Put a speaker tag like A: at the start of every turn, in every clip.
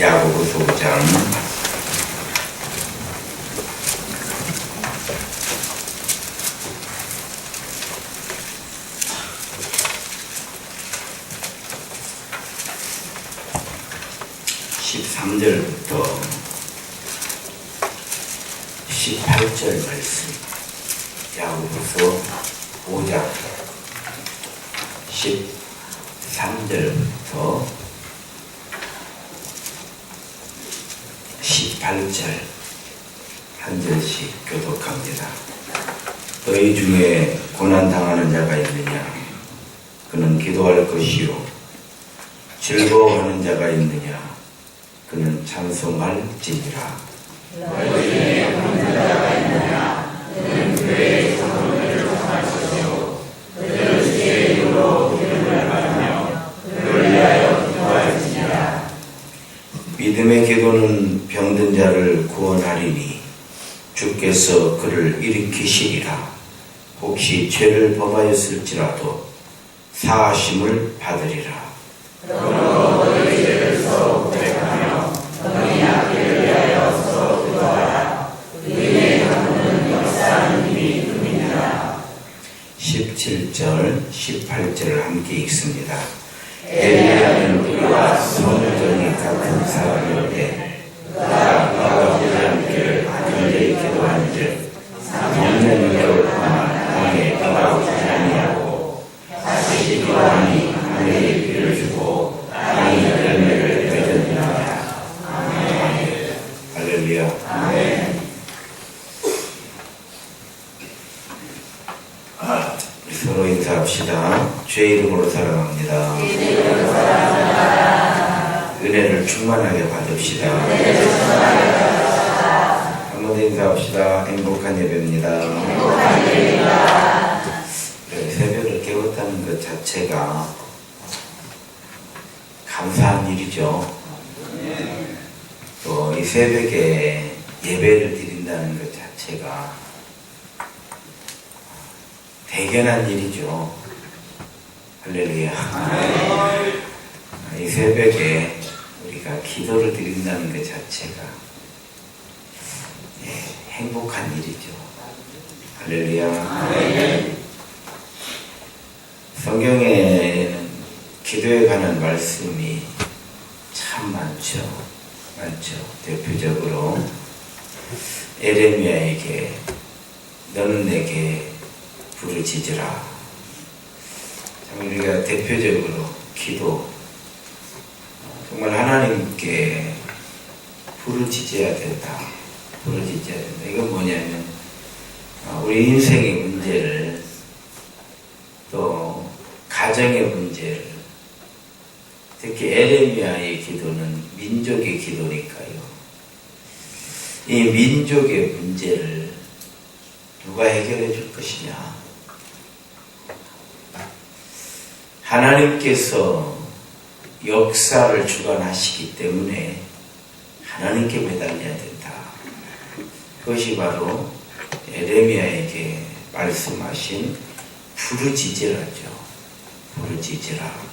A: 야고보서 5장 13절부터 18절 말씀 야고보서 5장 13절부터 18절 한 절씩 교독합니다. 너희 중에 고난 당하는 자가 있느냐? 그는 기도할 것이요. 즐거워하는 자가 있느냐? 그는 찬송할지니라. 믿음의 기도는 병든 자를 구원하리니 주께서 그를 일으키시리라. 혹시 죄를 범하였을지라도 사하심을 받으리라. 십칠 절 18절을 함께 읽습니다. 엘리야는 우리와 성전이 같은 사람이었되 그가 그와 하나님께 간절히 기도한즉 먹는 여를 동안 땅에 비가 오지 아니하고 다시 기도하니 하늘이 비를 주고 땅이 열매를 맺었느니라. 할렐루야. 우리 서로 인사합시다. 주의 이름으로 사랑합니다. 은혜를 충만하게 받읍시다. 한번더 인사합시다. 행복한 예배입니다. 네, 새벽을 깨웠다는 것 자체가 감사한 일이죠. 또 이 새벽에 예배를 드린다는 것 자체가 대견한 일이죠. 할렐루야. 이 새벽에 우리가 기도를 드린다는 것 자체가 예, 행복한 일이죠. 할렐루야. 성경에는 기도에 관한 말씀이 참 많죠. 많죠. 대표적으로 에레미야에게 너는 내게 부르짖으라. 참 우리가 대표적으로 기도 정말 하나님께 부르짖어야 된다. 부르짖어야 된다. 이건 뭐냐면 어, 우리 인생의 문제를 또 가정의 문제를 특히 에레미야의 기도는 민족의 기도니까요. 이 민족의 문제를 누가 해결해 줄 것이냐? 하나님께서 역사를 주관하시기 때문에 하나님께 매달려야 된다. 그것이 바로 에레미야에게 말씀하신 부르짖으라죠. 부르짖으라.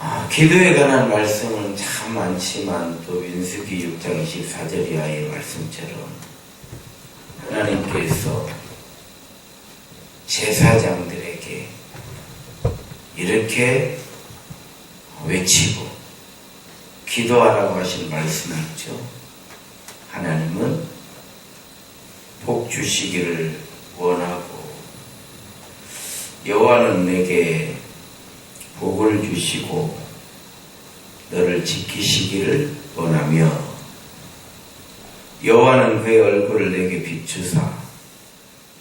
A: 아, 기도에 관한 말씀은 참 많지만 또 민수기 6장 24절 이하의 말씀처럼 하나님께서 제사장들에게 이렇게 외치고 기도하라고 하신 말씀이 있죠. 하나님은 복 주시기를 원하고 여호와는 내게 복을 주시고 너를 지키시기를 원하며 여호와는 그의 얼굴을 내게 비추사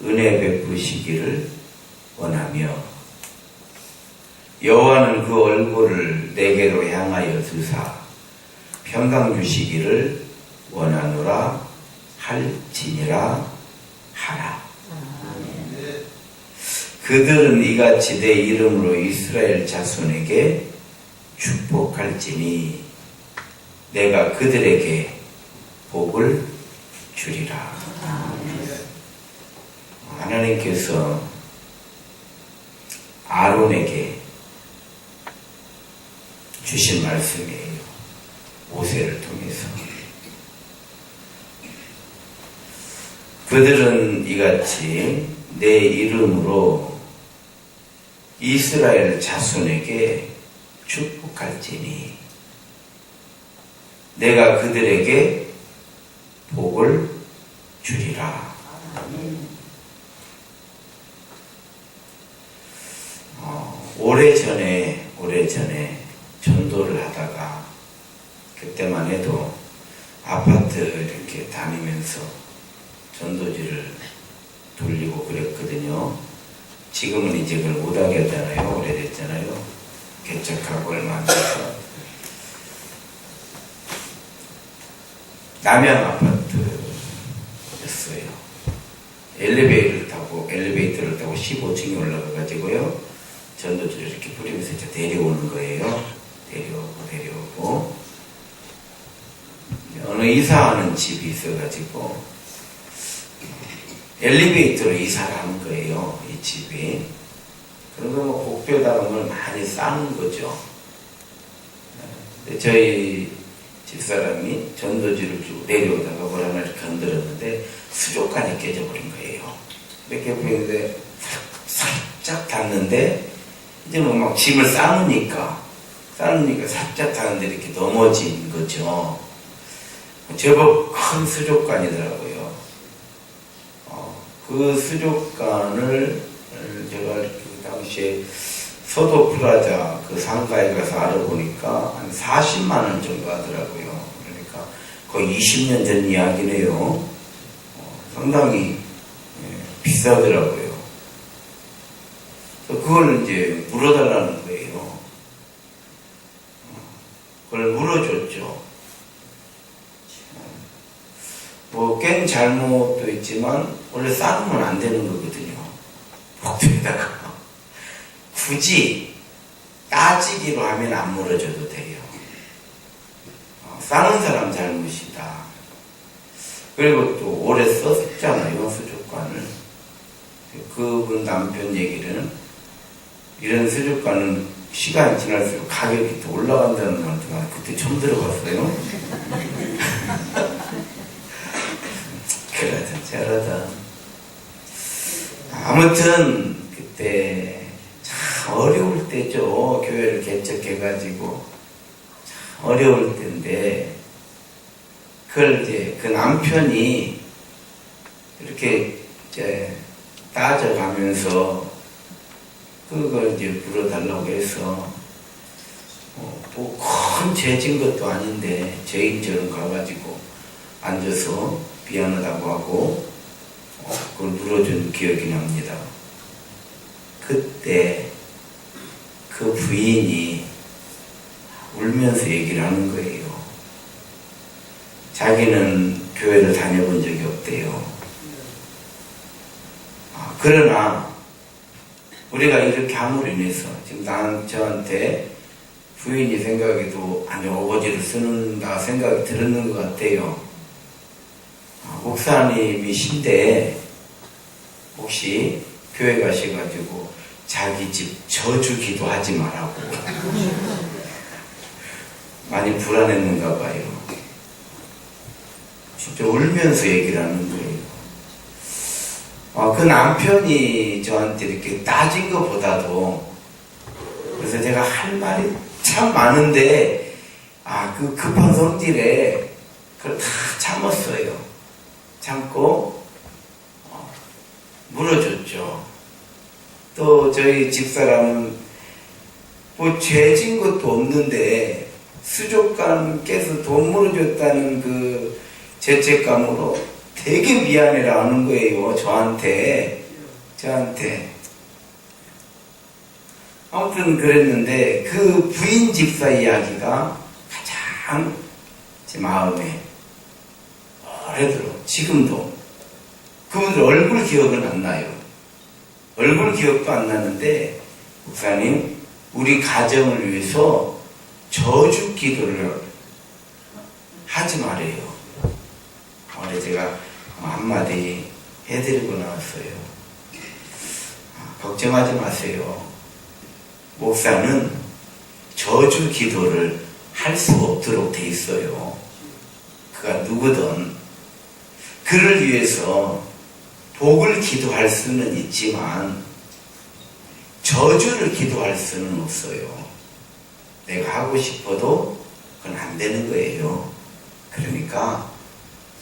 A: 은혜 베푸시기를 원하며 여호와는 그 얼굴을 내게로 향하여 두사 평강 주시기를 원하노라 할지니라 하라. 그들은 이같이 내 이름으로 이스라엘 자손에게 축복할지니 내가 그들에게 복을 주리라. 하나님께서 아론에게 주신 말씀이에요. 모세를 통해서. 그들은 이같이 내 이름으로 이스라엘 자손에게 축복할지니 내가 그들에게 복을 주리라. 어, 오래전에 오래전에 전도를 하다가 그때만 해도 아파트 이렇게 다니면서 전도지를 돌리고 그랬거든요. 지금은 이제 그걸 못하게 하잖아요. 오래됐잖아요. 개척하고 얼마 안 돼서. 남양 아파트였어요. 엘리베이터를 타고, 엘리베이터를 타고 15층에 올라가가지고요. 전도지를 이렇게 뿌리면서 이제 데려오는 거예요. 데려오고, 데려오고. 어느 이사하는 집이 있어가지고, 엘리베이터로 이사를 하는 거예요. 이 집이. 그러면 뭐 복도에다가 많이 쌓는 거죠. 근데 저희 집사람이 전도지를 쭉 내려오다가 뭘 하나 이렇게 건드렸는데 수족관이 깨져버린 거예요. 몇개 보이는데 살짝 닿는데 이제 뭐막 짐을 쌓으니까 쌓으니까 살짝 닿는데 이렇게 넘어진 거죠. 제법 큰 수족관이더라고요. 어, 그 수족관을 제가 그 당시에 서도 플라자 그 상가에 가서 알아보니까 한 40만 원 정도 하더라고요. 그러니까 거의 20년 전 이야기네요. 어, 상당히 예, 비싸더라고요. 그걸 이제 물어달라는 거예요. 어, 그걸 물어줬죠. 뭐, 깬 잘못도 있지만, 원래 쌓으면 안 되는 거거든요. 복도에다가. 굳이 따지기로 하면 안 물어줘도 돼요. 어, 쌓는 사람 잘못이다. 그리고 또 오래 썼잖아요, 수족관을. 그분 남편 얘기는 이런 수족관은 시간이 지날수록 가격이 더 올라간다는 걸 제가 그때 처음 들어봤어요. 그러다 저러다. 아무튼 그때 참 어려울 때죠. 교회를 개척해가지고 참 어려울 때인데 그걸 이제 그 남편이 이렇게 이제 따져가면서 그걸 이제 물어달라고 해서 어, 뭐큰 죄진 것도 아닌데 죄인처럼 가가지고 앉아서 미안하다고 하고 어, 그걸 물어준 기억이 납니다. 그때 그 부인이 울면서 얘기를 하는 거예요. 자기는 교회를 다녀본 적이 없대요. 아, 그러나 우리가 이렇게 함으로 인해서 지금 난 저한테 부인이 생각해도 아니 어거지를 쓰는다 생각이 들었는 것 같아요. 아, 목사님이신데 혹시 교회 가셔가지고 자기 집 저주 기도하지 말라고 많이 불안했는가 봐요. 진짜 울면서 얘기를 하는 거예요. 아, 그 남편이 저한테 이렇게 따진 것보다도 그래서 제가 할 말이 참 많은데 아, 그 급한 성질에 그걸 다 참았어요. 참고 어, 물어줬죠. 또 저희 집사람은 뭐 죄진 것도 없는데 수족관 깨서 돈 물어줬다는 그 죄책감으로 되게 미안해라 하는 거예요. 저한테. 저한테. 아무튼 그랬는데 그 부인 집사 이야기가 가장 제 마음에 오래도록 지금도 그분들 얼굴 기억은 안 나요. 얼굴 기억도 안 나는데 목사님 우리 가정을 위해서 저주 기도를 하지 말아요. 오늘 제가 한마디 해드리고 나왔어요. 아, 걱정하지 마세요. 목사는 저주 기도를 할 수 없도록 돼 있어요. 그가 누구든 그를 위해서 복을 기도할 수는 있지만 저주를 기도할 수는 없어요. 내가 하고 싶어도 그건 안 되는 거예요. 그러니까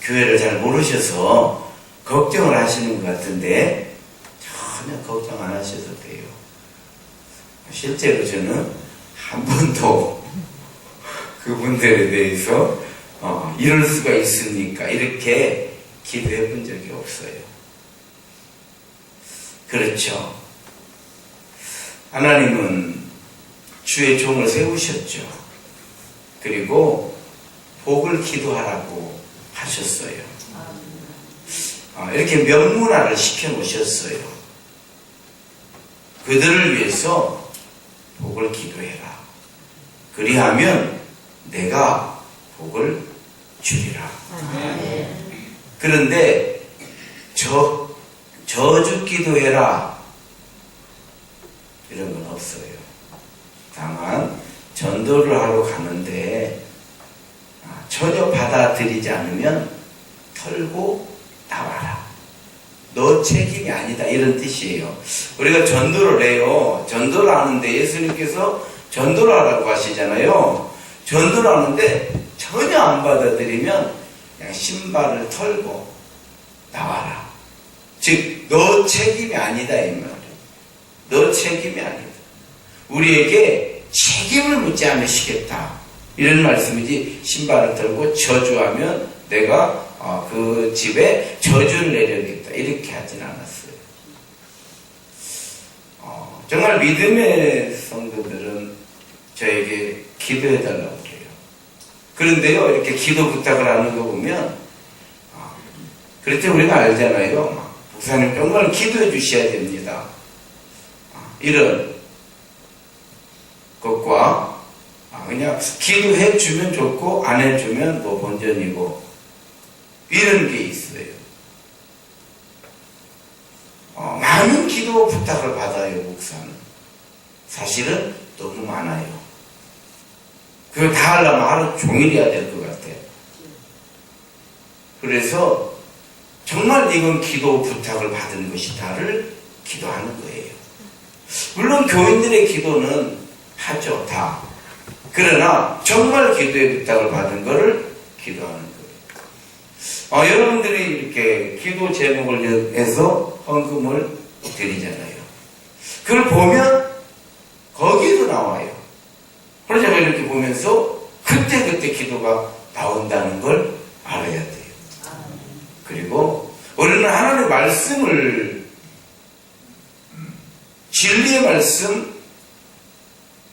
A: 교회를 잘 모르셔서 걱정을 하시는 것 같은데 전혀 걱정 안 하셔도 돼요. 실제로 저는 한 번도 그분들에 대해서 어, 이럴 수가 있습니까? 이렇게 기도해 본 적이 없어요. 그렇죠. 하나님은 주의 종을 세우셨죠. 그리고 복을 기도하라고 하셨어요. 아, 이렇게 명문화를 시켜 놓으셨어요. 그들을 위해서 복을 기도해라. 그리하면 내가 복을 주리라. 그런데 저 저주 기도해라 이런 건 없어요. 다만 전도를 하러 가는데 아, 전혀 받아들이지 않으면 털고 나와라. 너 책임이 아니다 이런 뜻이에요. 우리가 전도를 해요. 전도를 하는데 예수님께서 전도를 하라고 하시잖아요. 전도를 하는데 전혀 안 받아들이면 그냥 신발을 털고 나와라. 즉, 너 책임이 아니다 이 말이에요. 너 책임이 아니다. 우리에게 책임을 묻지 않으시겠다. 이런 말씀이지 신발을 털고 저주하면 내가 어, 그 집에 저주를 내려야겠다. 이렇게 하진 않았어요. 어, 정말 믿음의 성도들은 저에게 기도해달라고 그래요. 그런데요, 이렇게 기도 부탁을 하는 거 보면, 어, 그럴 때 우리가 알잖아요. 막, 목사님 정말 기도해 주셔야 됩니다. 어, 이런 것과 아, 그냥 기도해 주면 좋고 안 해주면 뭐 본전이고 이런 게 있어요. 어, 많은 기도 부탁을 받아요 목사는. 사실은 너무 많아요. 그걸 다 하려면 하루 종일 해야 될 것 같아요. 그래서 정말 이건 기도 부탁을 받은 것이다를 기도하는 거예요. 물론 교인들의 기도는 하죠, 다. 그러나 정말 기도의 부탁을 받은 것을 기도하는 거예요. 어, 여러분들이 이렇게 기도 제목을 해서 헌금을 드리잖아요. 그걸 보면 거기도 나와요. 제가 이렇게 보면서 그때그때 기도가 나온다는 걸 알아야 돼요. 그리고 우리는 하나님의 말씀을 진리의 말씀,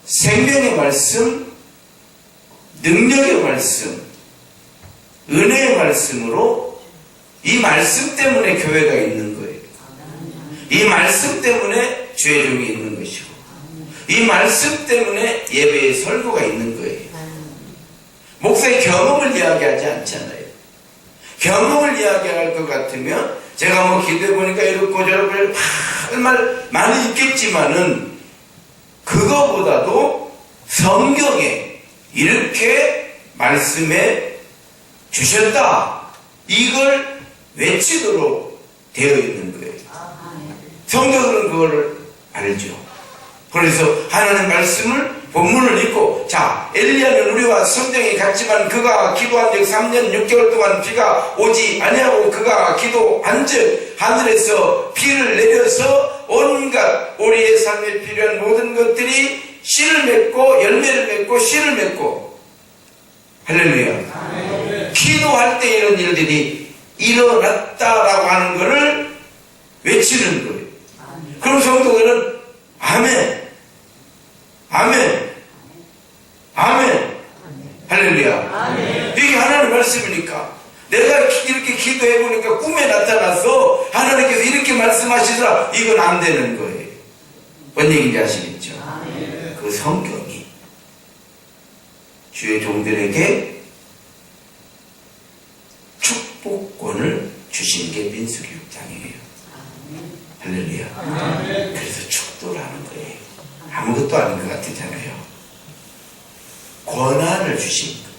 A: 생명의 말씀, 능력의 말씀, 은혜의 말씀으로 이 말씀 때문에 교회가 있는 거예요. 이 말씀 때문에 주의 종이 있는 것이고, 이 말씀 때문에 예배의 설교가 있는 거예요. 목사의 경험을 이야기하지 않잖아요. 경험을 이야기할 것 같으면 제가 뭐 기도해 보니까 이렇고 저렇고 할말 많이 있겠지만은 그거보다도 성경에 이렇게 말씀해 주셨다. 이걸 외치도록 되어 있는 거예요. 성도들은 그걸 알죠. 그래서 하나님 말씀을 본문을 읽고 자 엘리야는 우리와 성정이 같지만 그가 기도한 적 3년 6개월 동안 비가 오지 아니하고 그가 기도한 즉 하늘에서 비를 내려서 온갖 우리의 삶에 필요한 모든 것들이 씨를 맺고 열매를 맺고 씨를 맺고. 할렐루야. 기도할 때 이런 일들이 일어났다라고 하는 것을 외치는 거예요. 그럼 성도들은 아멘 아멘. 아멘. 할렐루야. 이게 하나님 말씀이니까. 내가 이렇게 기도해 보니까 꿈에 나타나서 하나님께서 이렇게 말씀하시더라. 이건 안 되는 거예요. 뭔 얘기인지 아시겠죠? 그 성경이 주의 종들에게 축복권을 주신 게 민수기 6장이에요. 할렐루야. 그래서 축도를 하는 거예요. 아무것도 아닌 것 같잖아요. 권한을 주십니다.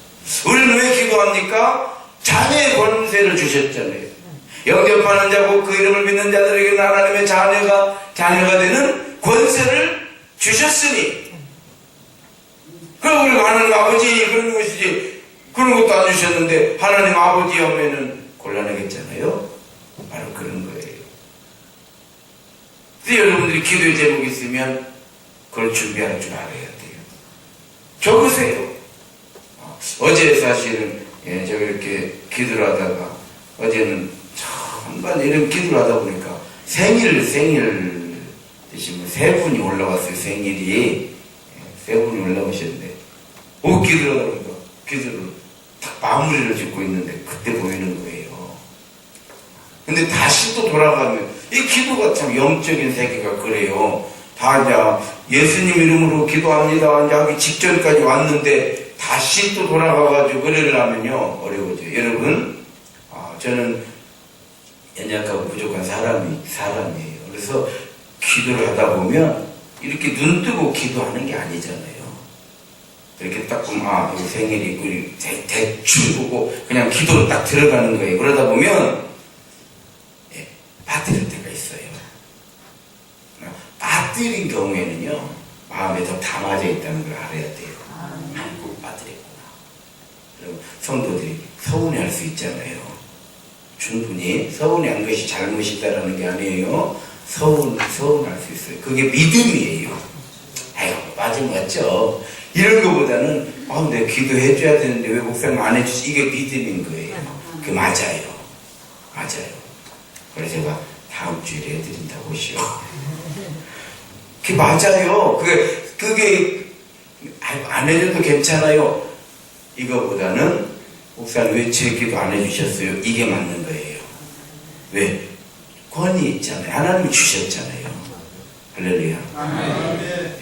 A: 우리는 왜 기도합니까? 자녀의 권세를 주셨잖아요. 영접하는 자고 그 이름을 믿는 자들에게는 하나님의 자녀가 자녀가 되는 권세를 주셨으니 그럼 우리가 하나님 아버지 그런 것이지 그런 것도 안 주셨는데 하나님 아버지 하면은 곤란하겠잖아요. 바로 그런 거예요. 여러분들이 기도의 제목이 있으면 그걸 준비할 줄 알아야 돼요. 적으세요. 어, 어제 사실은 예, 제가 이렇게 기도를 하다가 어제는 참반 이런 기도를 하다 보니까 생일 생일 분세 분이 올라왔어요 생일이 예, 세 분이 올라오셨는데 오 기도를 하다 보니까 기도를 딱 마무리를 짓고 있는데 그때 보이는 거예요. 근데 다시 또 돌아가면 이 기도가 참 영적인 세계가 그래요. 다 이제 예수님 이름으로 기도합니다. 이제 하기 직전까지 왔는데 다시 또 돌아가가지고 그러려면요 어려워져요. 여러분, 아, 저는 연약하고 부족한 사람이 사람이에요. 그래서 기도를 하다 보면 이렇게 눈 뜨고 기도하는 게 아니잖아요. 이렇게 딱 보면 아 생일이 있고 대, 대충 보고 그냥 기도로 딱 들어가는 거예요. 그러다 보면 예, 빠뜨릴 있어요. 빠뜨린 경우에는요 마음에 더 담아져 있다는 걸 알아야 돼요. 아이고 빠뜨렸구나. 그리고 성도들이 서운해할 수 있잖아요. 충분히 서운해한 것이 잘못이다라는 게 아니에요. 서운 서운할 수 있어요. 그게 믿음이에요. 거 같죠. 이런 것보다는 아, 내가 기도해줘야 되는데 왜 목사님 안 해주지? 이게 믿음인 거예요. 그 맞아요. 맞아요. 그래서 제가 다음 주일에 해드린다고 시요. 그게 맞아요. 그게, 그게, 안 해줘도 괜찮아요. 이거보다는, 목사님 왜 제 기도 안 해주셨어요? 이게 맞는 거예요. 왜? 권위 있잖아요. 하나님이 주셨잖아요. 할렐루야.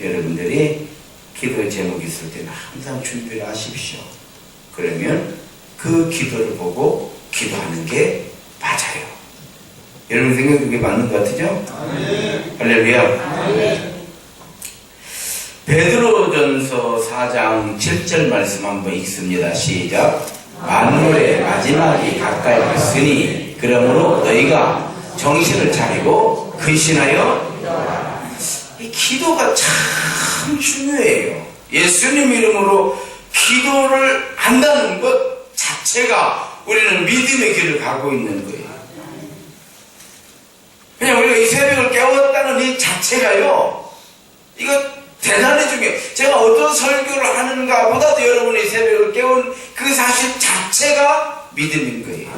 A: 여러분들이 기도 제목이 있을 때는 항상 준비를 하십시오. 그러면 그 기도를 보고 기도하는 게 맞아요. 여러분 생각 그게 맞는 것 같으죠? 할렐루야. 베드로전서 4장 7절 말씀 한번 읽습니다. 시작. 만물의 마지막이 가까이 왔으니 그러므로 너희가 정신을 차리고 근신하여 이 기도가 참 중요해요. 예수님 이름으로 기도를 한다는 것 자체가 우리는 믿음의 길을 가고 있는 거예요. 그냥 우리가 이 새벽을 깨웠다는 이 자체가요, 이거 대단히 중요해요. 제가 어떤 설교를 하는가 보다도 여러분이 새벽을 깨운 그 사실 자체가 믿음인 거예요.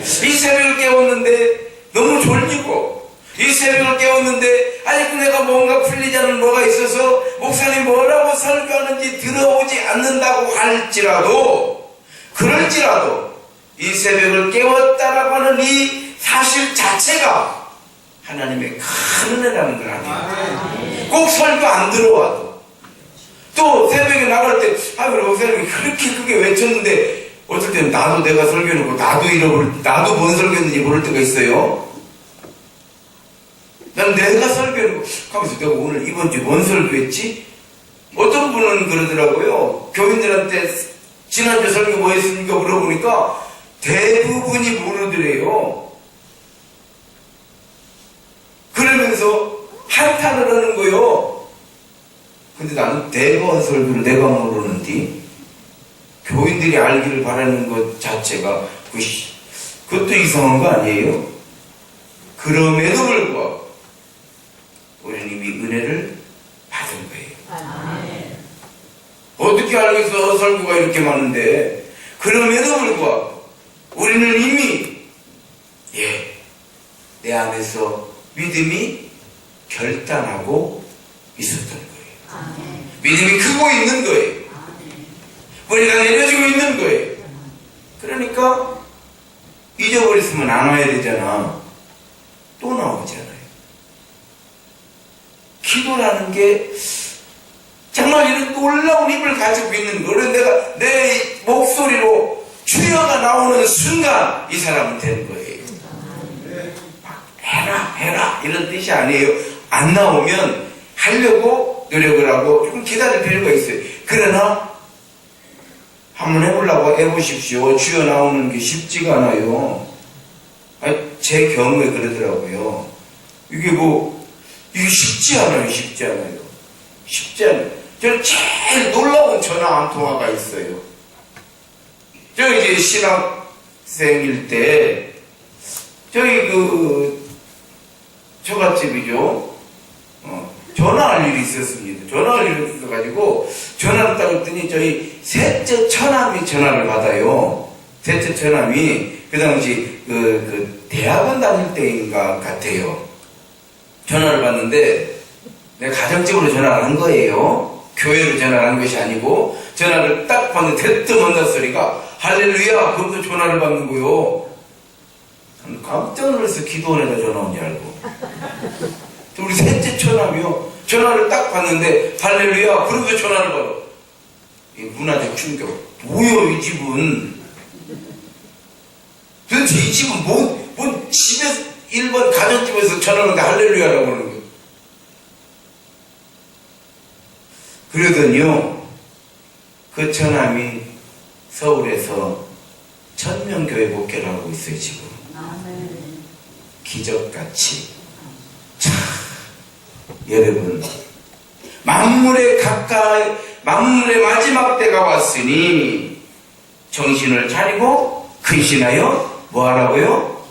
A: 이 새벽을 깨웠는데 너무 졸리고, 이 새벽을 깨웠는데 아직도 내가 뭔가 풀리지 않은 뭐가 있어서 목사님 뭐라고 설교하는지 들어오지 않는다고 할지라도 그럴지라도 이 새벽을 깨웠다라고 하는 이 사실 자체가 하나님의 큰 은혜라는 걸 아니에요. 꼭 설교 안 들어와도 또 새벽에 나갈 때 아, 그래 목사님이 그렇게 크게 외쳤는데 어떨 때는 나도 내가 설교해놓고 나도 잃어버릴 나도 뭔 설교했는지 모를 때가 있어요. 난 내가 설교를 하면서 내가 오늘 이번 주에 뭔 설교했지? 어떤 분은 그러더라고요. 교인들한테 지난주 설교 뭐 했습니까? 물어보니까 대부분이 모르더래요. 그러면서 한탄을 하는 거요. 근데 나는 한 설교를 내가 모르는데 교인들이 알기를 바라는 것 자체가 그 그것도 이상한 거 아니에요? 그럼에도 불구하고 우리는 이미 은혜를 받은 거예요. 어떻게 알겠어? 설교가 이렇게 많은데. 그럼에도 불구하고 우리는 이미 예, 내 안에서 믿음이 결단하고 있었던 거예요. 믿음이 크고 있는 거예요. 뿌리가 내려지고 있는 거예요. 그러니까 잊어버렸으면 안 와야 되잖아. 또 나오잖아요. 기도라는 게 정말 이런 놀라운 힘을 가지고 있는 거를 내가 내 목소리로 주여가 나오는 순간 이 사람은 되는 거예요. 막 해라 해라 이런 뜻이 아니에요. 안 나오면 하려고 노력을 하고 조금 기다릴 필요가 있어요. 그러나 한번 해보려고 해보십시오. 쥐어 나오는 게 쉽지가 않아요. 아니, 제 경우에 그러더라고요. 이게 뭐, 이게 쉽지 않아요. 쉽지 않아요. 쉽지 않아요. 저는 제일 놀라운 전화 한 통화가 있어요. 저 이제 신학생일 때, 저희 그, 처갓집이죠. 어, 전화할 일이 있었습니다. 전화할 일이 있어가지고, 전화를 딱 했더니 저희 셋째 처남이 전화를 받아요. 셋째 처남이 그 당시 그, 그 대학원 다닐 때인가 같아요. 전화를 받는데 내가 가정집으로 전화를 한 거예요. 교회로 전화를 한 것이 아니고 전화를 딱 받는데 대뜸 소리가 할렐루야 그럼도 전화를 받는 거요. 깜짝 놀라서 기도원에다 전화 온줄 알고 우리 셋째 처남이요. 전화를 딱 받는데 할렐루야 그럼도 전화를 받아. 이 문화적 충격. 뭐요 이 집은? 도대체 이 집은 뭐, 뭐 집에 일본 가정집에서 전화하는데 할렐루야라고 그러는 거예요. 그러더니요, 그 처남이 서울에서 천명교회 목회를 하고 있어요, 지금. 기적같이. 참, 여러분, 만물의 가까이, 만물의 마지막 때가 왔으니, 정신을 차리고, 근신하여, 뭐 하라고요?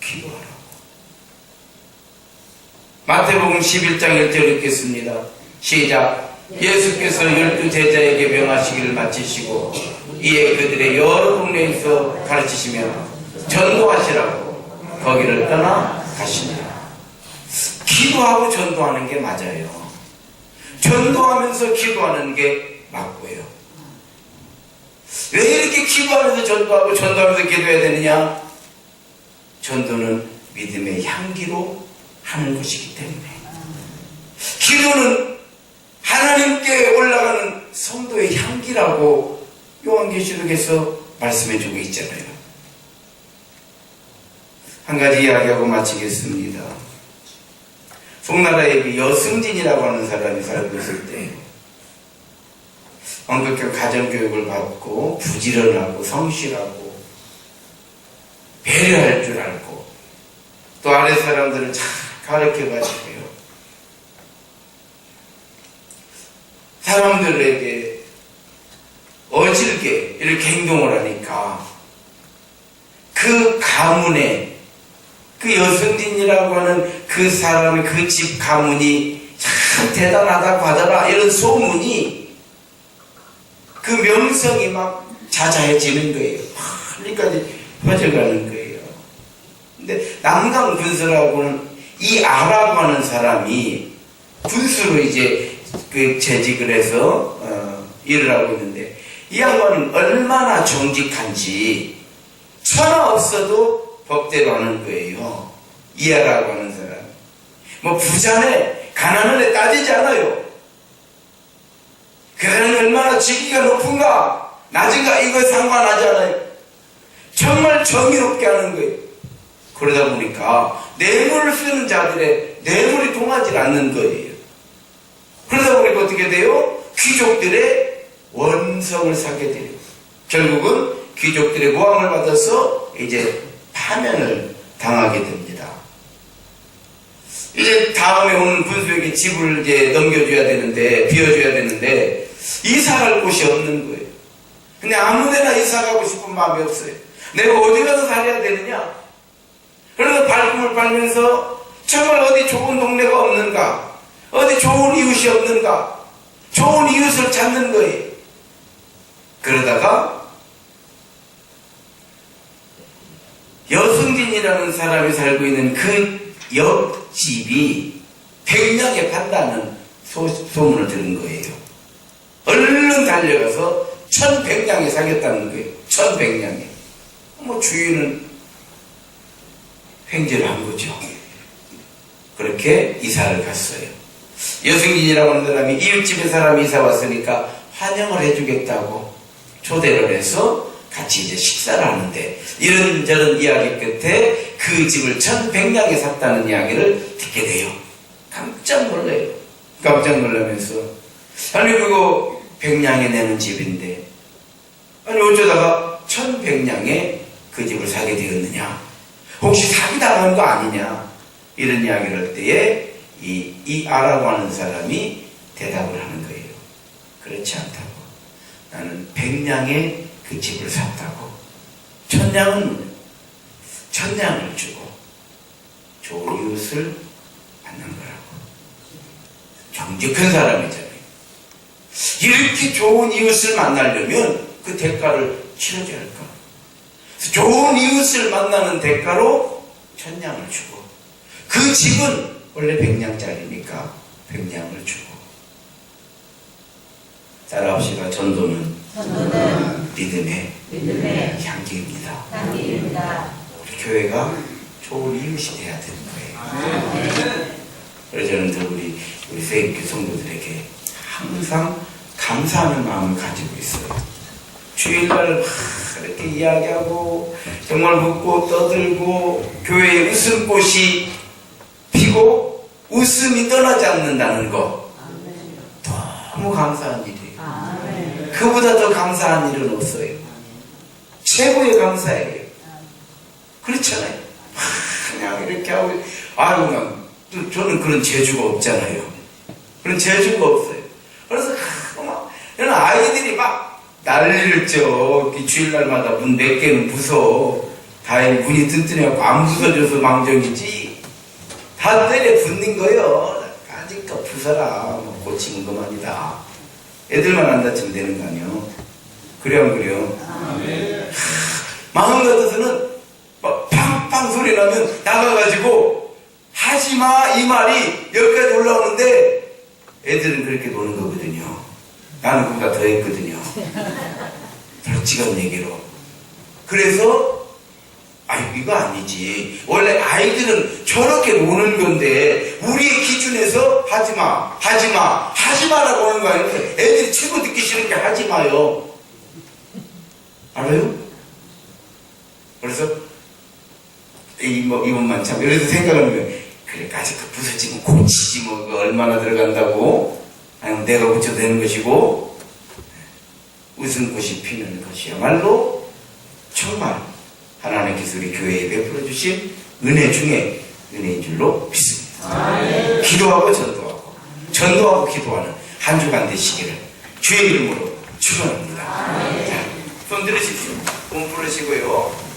A: 기도하라고. 마태복음 11장 1절 읽겠습니다. 시작. 예수께서 열두 제자에게 명하시기를 마치시고 이에 그들의 여러 동네에서 가르치시며 전도하시라고 거기를 떠나 가시니라. 기도하고 전도하는 게 맞아요. 전도하면서 기도하는 게 맞고요. 왜 이렇게 기도하면서 전도하고 전도하면서 기도해야 되느냐? 전도는 믿음의 향기로 하는 것이기 때문에 기도는 하나님께 올라가는 성도의 향기라고 요한계시록에서 말씀해 주고 있잖아요. 한 가지 이야기하고 마치겠습니다. 송나라에 그 여승진이라고 하는 사람이 살고 있을 때 엄격한 가정교육을 받고 부지런하고 성실하고 배려할 줄 알고 또 아래 사람들을 잘 가르쳐가지고요. 사람들에게 어질게 이렇게 행동을 하니까 그 가문에 그 여승진이라고 하는 그 사람의 그집 가문이 참 대단하다고 하더라 이런 소문이 그 명성이 막 자자해지는 거예요. 멀리까지 퍼져가는 거예요. 근데 남강 군수라고는 이 아라고 하는 사람이 군수로 이제 그 재직을 해서 어, 일을 하고 있는데 이 양반은 얼마나 정직한지 천하 없어도 법대로 하는 거예요. 이하라고 하는 사람. 뭐 부자네 가난한에 따지지 않아요. 그 사람이 얼마나 직위가 높은가 낮은가 이거 상관하지 않아요. 정말 정의롭게 하는 거예요. 그러다 보니까 뇌물을 쓰는 자들의 뇌물이 통하지 않는 거예요. 그러다 보니까 어떻게 돼요? 귀족들의 원성을 사게 돼요. 결국은 귀족들의 모함을 받아서 이제 파면을 당하게 됩니다. 이제 다음에 오는 군수에게 집을 이제 넘겨줘야 되는데, 비워줘야 되는데, 이사갈 곳이 없는 거예요. 근데 아무 데나 이사 가고 싶은 마음이 없어요. 내가 어디 가서 살아야 되느냐? 그래서 발꿈을 빨면서 정말 어디 좋은 동네가 없는가? 어디 좋은 이웃이 없는가? 좋은 이웃을 찾는 거예요. 그러다가 여승진이라는 사람이 살고 있는 그 옆집이 백냥에 판다는 소, 소문을 들은 거예요. 얼른 달려가서 천백냥에 사겠다는 거예요. 천백냥에. 뭐 주인은 횡재를 한 거죠. 그렇게 이사를 갔어요. 여승진이라고 하는 사람이 이웃집에 사람이 이사 왔으니까 환영을 해주겠다고 초대를 해서 같이 이제 식사를 하는데 이런저런 이야기 끝에 그 집을 천백냥에 샀다는 이야기를 듣게 돼요. 깜짝 놀라요. 깜짝 놀라면서. 아니 그거 백냥에 내는 집인데. 아니 어쩌다가 천백냥에 그 집을 사게 되었느냐? 혹시 사기당한 거 아니냐? 이런 이야기를 할 때에 이, 이 아라고 하는 사람이 대답을 하는 거예요. 그렇지 않다고. 나는 백냥에 그 집을 샀다고. 천냥은 천냥을 주고 좋은 이웃을 만난 거라고. 정직한 사람이잖아요. 이렇게 좋은 이웃을 만나려면 그 대가를 치러줘야 할까? 좋은 이웃을 만나는 대가로 천냥을 주고 그 집은 원래 백냥짜리니까 백냥을 주고. 따라합시다 전도는
B: 전도는
A: 믿음의
B: 믿음의
A: 향기입니다
B: 향기입니다.
A: 우리 교회가 좋은 이웃이 돼야 되는 거예요 그래서 저는 늘 우리 우리 세입교 성도들에게 항상 감사하는 마음을 가지고 있어요. 주일날 막 이렇게 이야기하고 정말 웃고 떠들고 교회에 웃음꽃이 피고 웃음이 떠나지 않는다는 거 너무 감사한 일이에요. 그보다 더 감사한 일은 없어요. 최고의 감사예요. 그렇잖아요. 막 그냥 이렇게 하고 아유 그냥 또 저는 그런 재주가 없잖아요. 그런 재주가 없어요. 그래서 하, 막 이런 아이들이 막 난리를 쳐. 이 주일날마다 문 몇 개는 부숴. 다행히 문이 튼튼해갖고 안 부서져서 망정이지. 다 때려 붙는 거요. 아직도 부숴라. 뭐 고치는 것만이다. 애들만 안 다치면 되는 거 아니에요. 그래요, 안 그래요? 마음 같아서는 막 팡팡 소리 나면 나가가지고 하지마 이 말이 여기까지 올라오는데 애들은 그렇게 노는 거거든요. 나는 그보다 더 했거든요. 솔직한 얘기로. 그래서 아유 이거 아니지. 원래 아이들은 저렇게 노는 건데 우리의 기준에서 하지마, 하지마, 하지 마라고 하는 거 아니에요. 애들이 최고 듣기 싫은 게 하지 마요. 알아요? 그래서 이뭐 이것만 참 그래서 생각하면 그래 아직 그 부서지면 고치지 뭐 그거 얼마나 들어간다고 아니면 내가 고쳐도 되는 것이고 웃음꽃이 피는 것이야말로 정말 하나님께서 우리 교회에 베풀어 주신 은혜 중에 은혜인 줄로 믿습니다. 기도하고 전도하고 전도하고 기도하는 한 주간 되시기를 주의 이름으로 축원합니다. 자, 손 들으십시오. 몸 부르시고요.